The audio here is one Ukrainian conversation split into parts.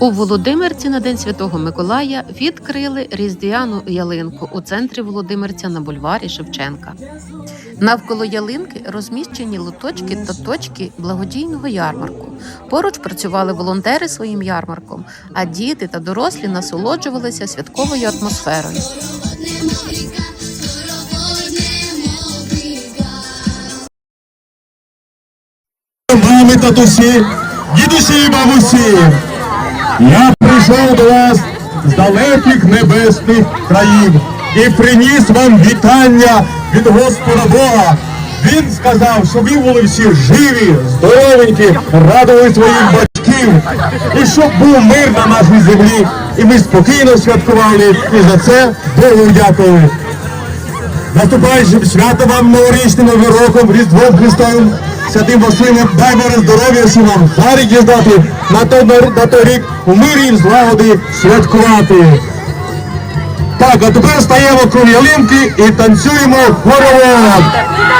У Володимирці на День Святого Миколая відкрили різдвяну ялинку у центрі Володимирця на бульварі Шевченка. Навколо ялинки розміщені лоточки та точки благодійного ярмарку. Поруч працювали волонтери своїм ярмарком, а діти та дорослі насолоджувалися святковою атмосферою. Мами, татусі, дідусі і бабусі, я прийшов до вас з далеких небесних країв і приніс вам вітання від Господа Бога. Він сказав, щоб ви були всі живі, здоровенькі, радували своїх батьків, і щоб був мир на нашій землі, і ми спокійно святкували, і за це Богу дякували. Наступаючим святом вам новорічним новим роком, Різдвом Христовим, святим Василем, дай Боже здоров'я всім вам, гарі дізнати, на той, рік у мирі і в злагоді святкувати. Так, а тепер стаємо ялинки і танцюємо хоровод.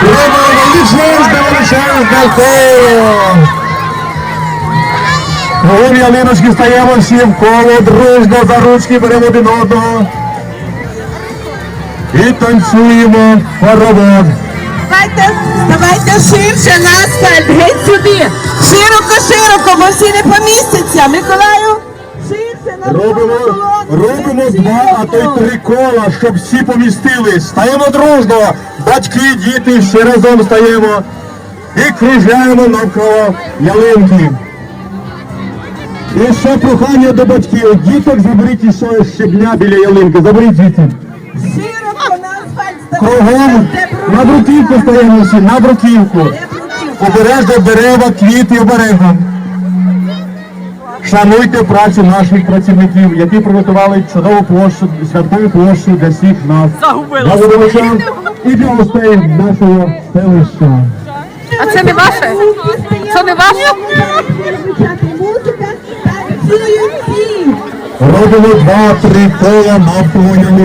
Робимо величезне, величезне коло. Кругом ялиночки стаємо всі в коло, дружно за ручки беремо один одного. І танцюємо хоровод. Давайте, давайте ширше на геть сюди. Широко, широко, бо всі не помістяться. Миколаю, ширше Робимо, робимо два, а то й три кола, щоб всі помістились. Стаємо дружно. Батьки, діти, всі разом стаємо і кружляємо навколо ялинки. І ще прохання до батьків. Діток заберіть іще щебня біля ялинки. Заберіть дітей. Кругом на бруківку стаємо всі, на бруківку. Обережно дерева, квіти обережно. Шануйте працю наших працівників, які приготували чудову площу, святкову площу для всіх нас. Для і для гостей нашого селища. А це не ваше? Це не ваше? Робимо два прикола на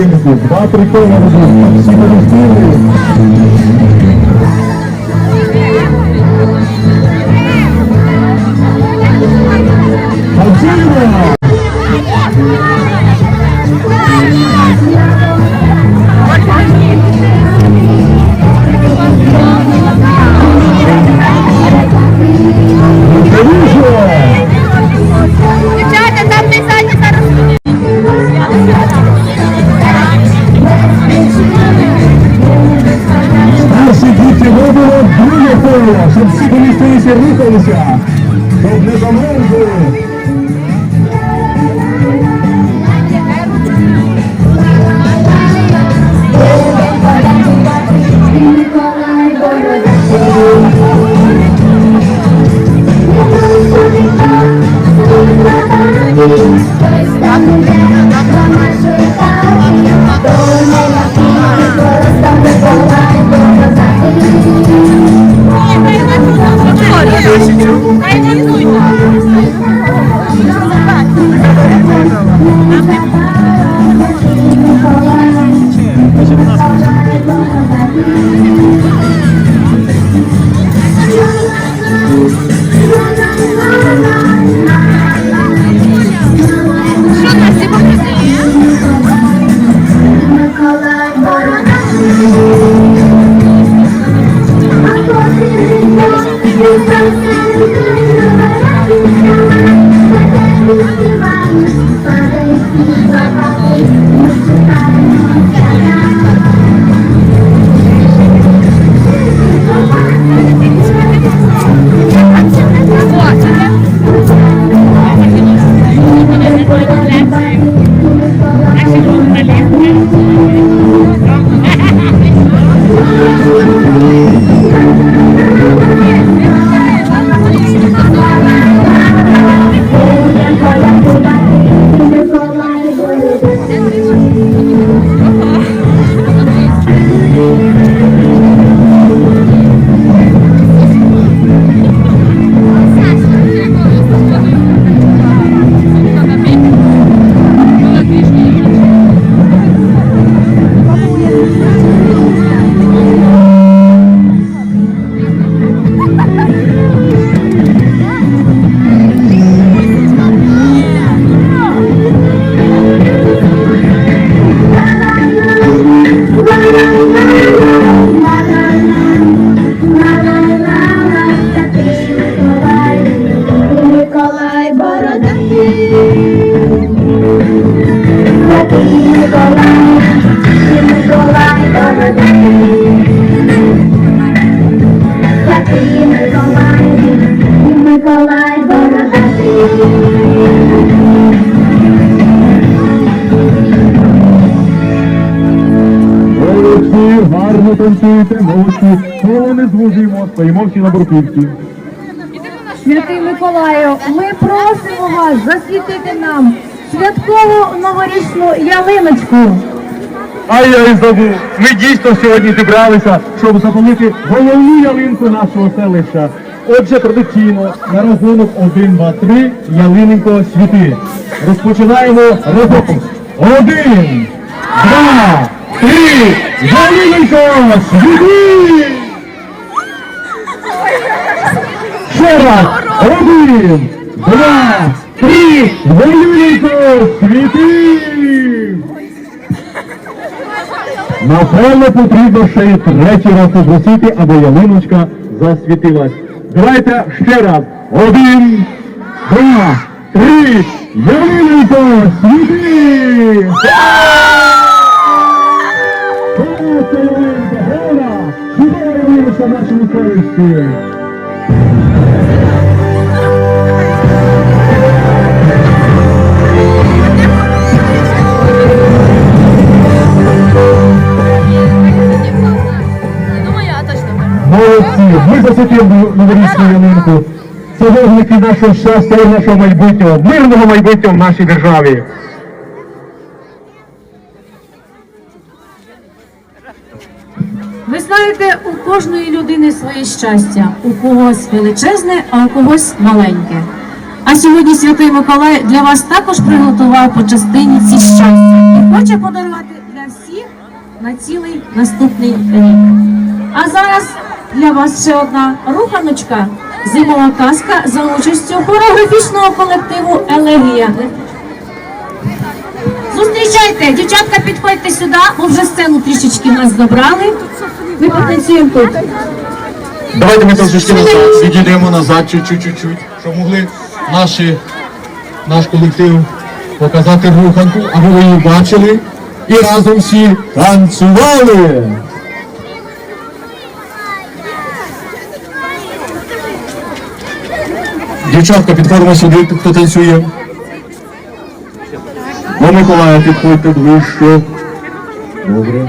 навколо. Два прикола на. Всі помістилися і рухалися, звужуємо, стоїмо всі на бурківці. Святий Миколаю, ми просимо вас засвітити нам святкову новорічну ялиночку. А я і забув. Ми дійсно сьогодні зібралися, щоб запалити головну ялинку нашого селища. Отже, традиційно на рахунок 1, 2, 3 ялиненько світи. Розпочинаємо роботу. Один, два, три, ялиненько світи! Ще. Один, два, три, ялиненько світи! Напевно, потрібно ще й третій раз попросити, аби ялиночка засвітилась. Давайте ще раз. Один, два, три, ялиночка, світи! Просто ялинка, гора! Чудова ялиночка в нашому селищі! Вогники нашого щастя і нашого майбутнього, мирного майбутнього в нашій державі. Ви знаєте, у кожної людини своє щастя, у когось величезне, а у когось маленьке. А сьогодні Святий Миколай для вас також приготував по частині ці щастя і хоче подарувати для всіх на цілий наступний рік. А зараз для вас ще одна руханочка, зимова казка за участю хореографічного колективу Елегія. Зустрічайте, дівчатка, підходьте сюди, бо вже сцену трішечки нас забрали. Ми потанцюємо тут. Давайте ми трошечки назад, відійдемо назад чуть-чуть, щоб могли наші, наш колектив показати руханку, аби ви її бачили і разом всі танцювали. Дівчатка, підходимо сюди, хто танцює. До Миколая підходьте ближче. Добре.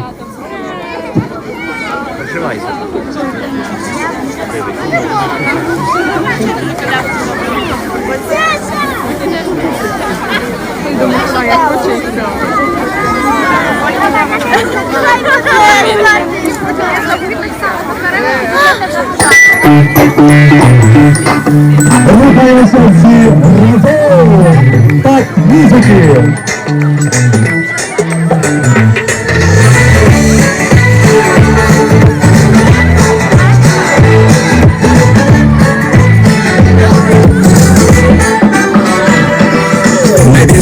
Рухаємося всі разом. Так, музики.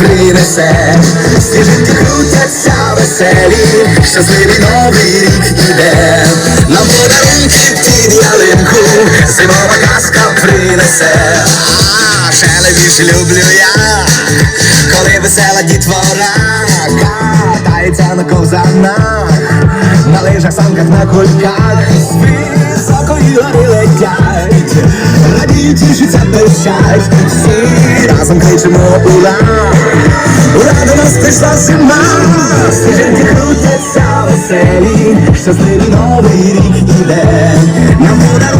принесе, всі жінки крутяться веселі, щасливий новий рік іде, нам подарунки під ялинку, зимова казка принесе, а ще найбільше люблю я, коли весела дітвора катається на ковзанах, на лижах, санках, на кульках, високої гори летять, радіють, тішаться, пищать, всі разом кричимо ура, ура, до нас прийшла зима, стежинки крутяться веселі, щасливий новий рік іде, нам подарунки під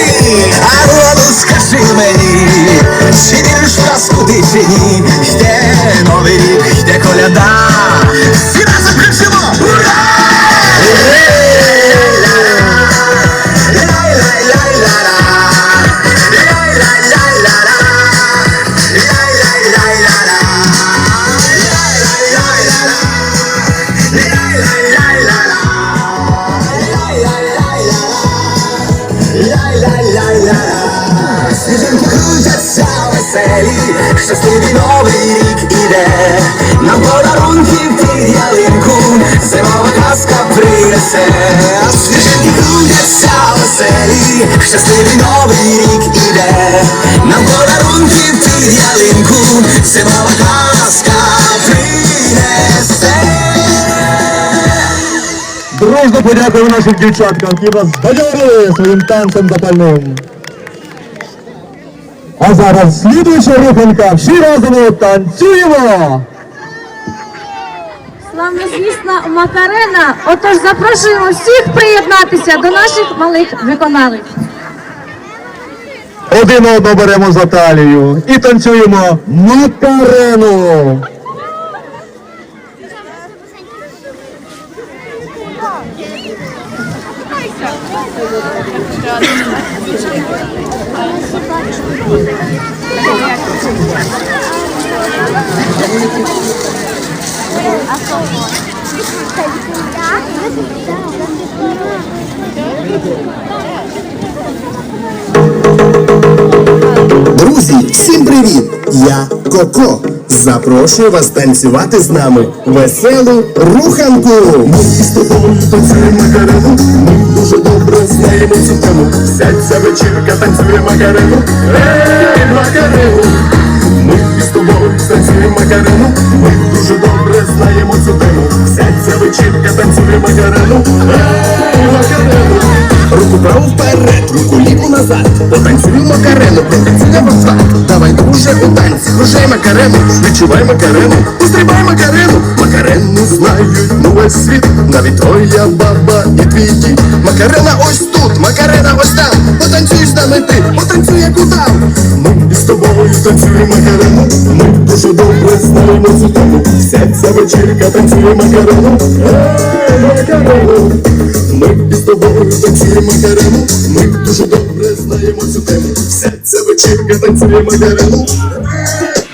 а ну, скажи мені, чи віриш в казку ти чи ні, йде новий рік, ялинку, зимова казка принесе. Дружно подякуємо нашим дівчаткам, які нас збадьорили своїм танцем запальним. А зараз слідуюча руханка. Всі разом танцюємо! Славнозвісна Макарена. Отож запрошуємо всіх приєднатися до наших малих виконавців. Один одного беремо за талію і танцюємо Макарену. Друзі, всім привіт! Я Коко. Запрошую вас танцювати з нами веселу руханку. Ми з тобою танцюємо Макарену. Ми дуже добре знаємо цю тему. Вся ця вечірка танцює Макарену. Ей, Макарену! Ми з тобою танцюємо Макарену. Макарену, відчувай Макарену, пострибай Макарену. Макарену знають ну весь світ, навіть твоя баба і твій дід. Макарена ось тут, Макарена ось там. Потанцюй з нами ти, потанцюй як удав. Ми з тобою танцюємо Макарену, ми дуже добре знаємо цю тему. Вся ця вечірка танцює Макарену. Макарену. Ми з тобою танцюємо Макарену, ми дуже добре знаємо цю тему. Вся ця вечірка танцює Макарену.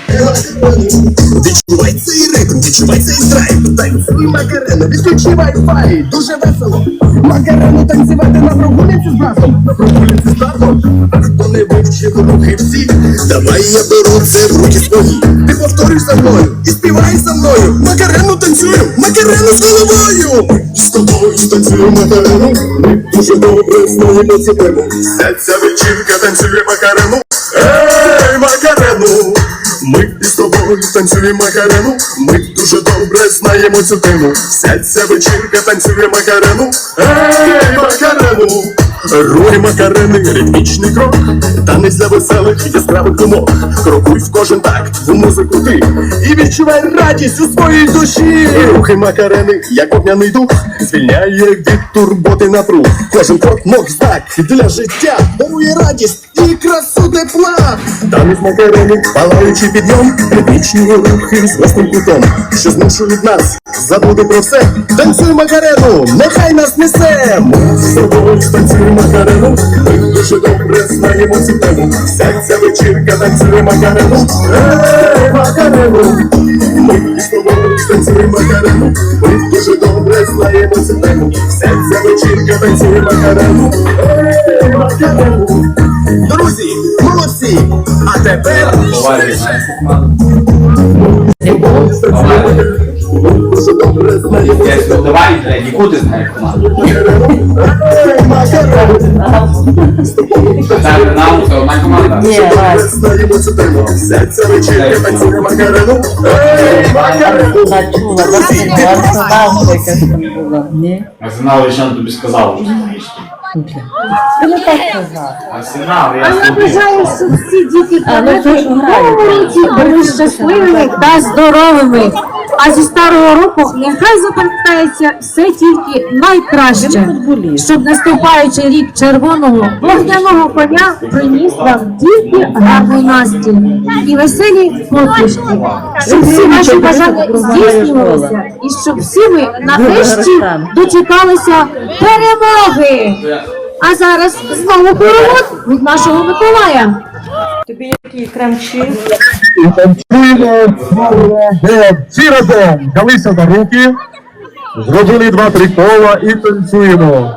Відчувай цей ритм, відчувай цей драйв, танцюй Макарену, відключи Wi-Fi, дуже весело. Макарену танцювати на прогулянці з братом, на прогулянці з братом. А хто не вивчив рухи всі, давай я беру це в руки свої. Ти повторюй за мною і співай за мною. Макарену танцюємо, Макарену з головою. З тобою станцюємо Макарену, дуже добре знаємо цю тему. Вся ця вечірка танцює Макарену. Ей, Макарену! Ми із тобою танцюємо Макарену, ми дуже добре знаємо цю тему. Вся ця вечірка танцює Макарену. Ей, Макарену! Рухи Макарени, ритмічний крок, танець для веселих яскравих думок. Крокуй в кожен такт, в музику ти і відчувай радість у своїй душі. Рухи Макарени, як огняний дух, звільняє від турботи напруг. Кожен крок ног знак для життя, дарує радість і красу тепла. Танець Макарени, палаючий підйом, ритмічні рухи з гострим кутом, що змушують нас забути про все. Танцюй Макарену, нехай нас несе. Ми з тобою танцюємо Макарену, ми дуже добре знаємо цю тему. Вся ця вечірка танцює Макарену. Ей, Макарену! Ми з тобою танцюємо Макарену, ми дуже добре знаємо цю тему. Вся ця вечірка танцює Макарену. Ей, Макарену! Друзі, молодці! А тепер швидше! Я тему. давай, блядь, яку ти знаєш команду? Це нам це одна команда. Добре знаємо цю тему. Вся ця вечірка танцює Макарену. Ей, Арсенал тобі сказав. Арсенал, я Я бажаю, щоб всі діти були щасливими та здоровими. А зі старого року нехай запам'ятається все тільки найкраще, щоб наступаючий рік червоного вогняного коня приніс вам тільки гарний настрій і веселі посмішки, щоб всі ваші бажання здійснювалися, і щоб всі ви нарешті дочекалися перемоги. А зараз знову хоровод від нашого Миколая. І танцюємо де? Всі разом взялися на руки, зробили два-три кола і танцюємо.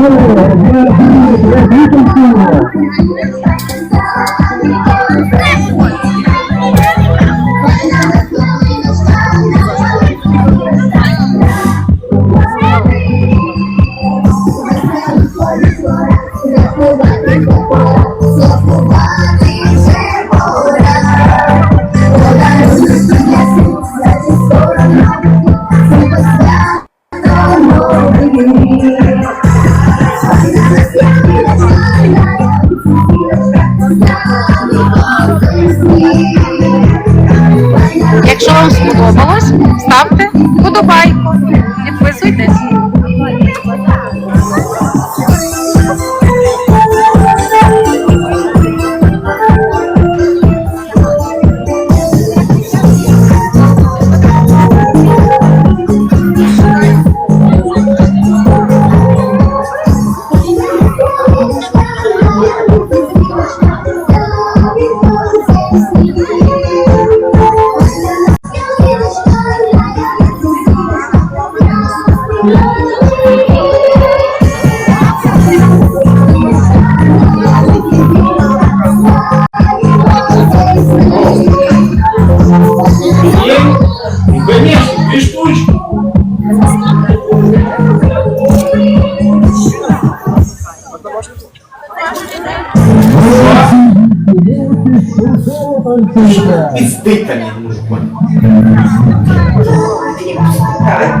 Beautiful. Beautiful. Beautiful. síntesis Respeita minha música. Cara.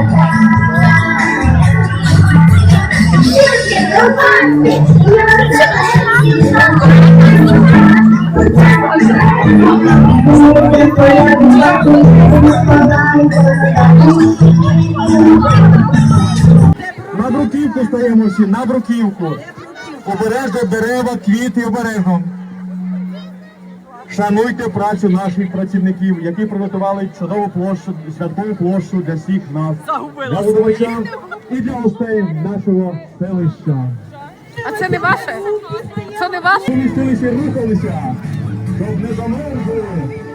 На бруківку стаємо всі, на бруківку. Обережно дерева, квіти обережно. Шануйте працю наших працівників, які приготували чудову площу, святкову площу для всіх нас, для будувачам і для гостей нашого селища. А це не ваше? Це не ваше? І рухалися, щоб не замерзли.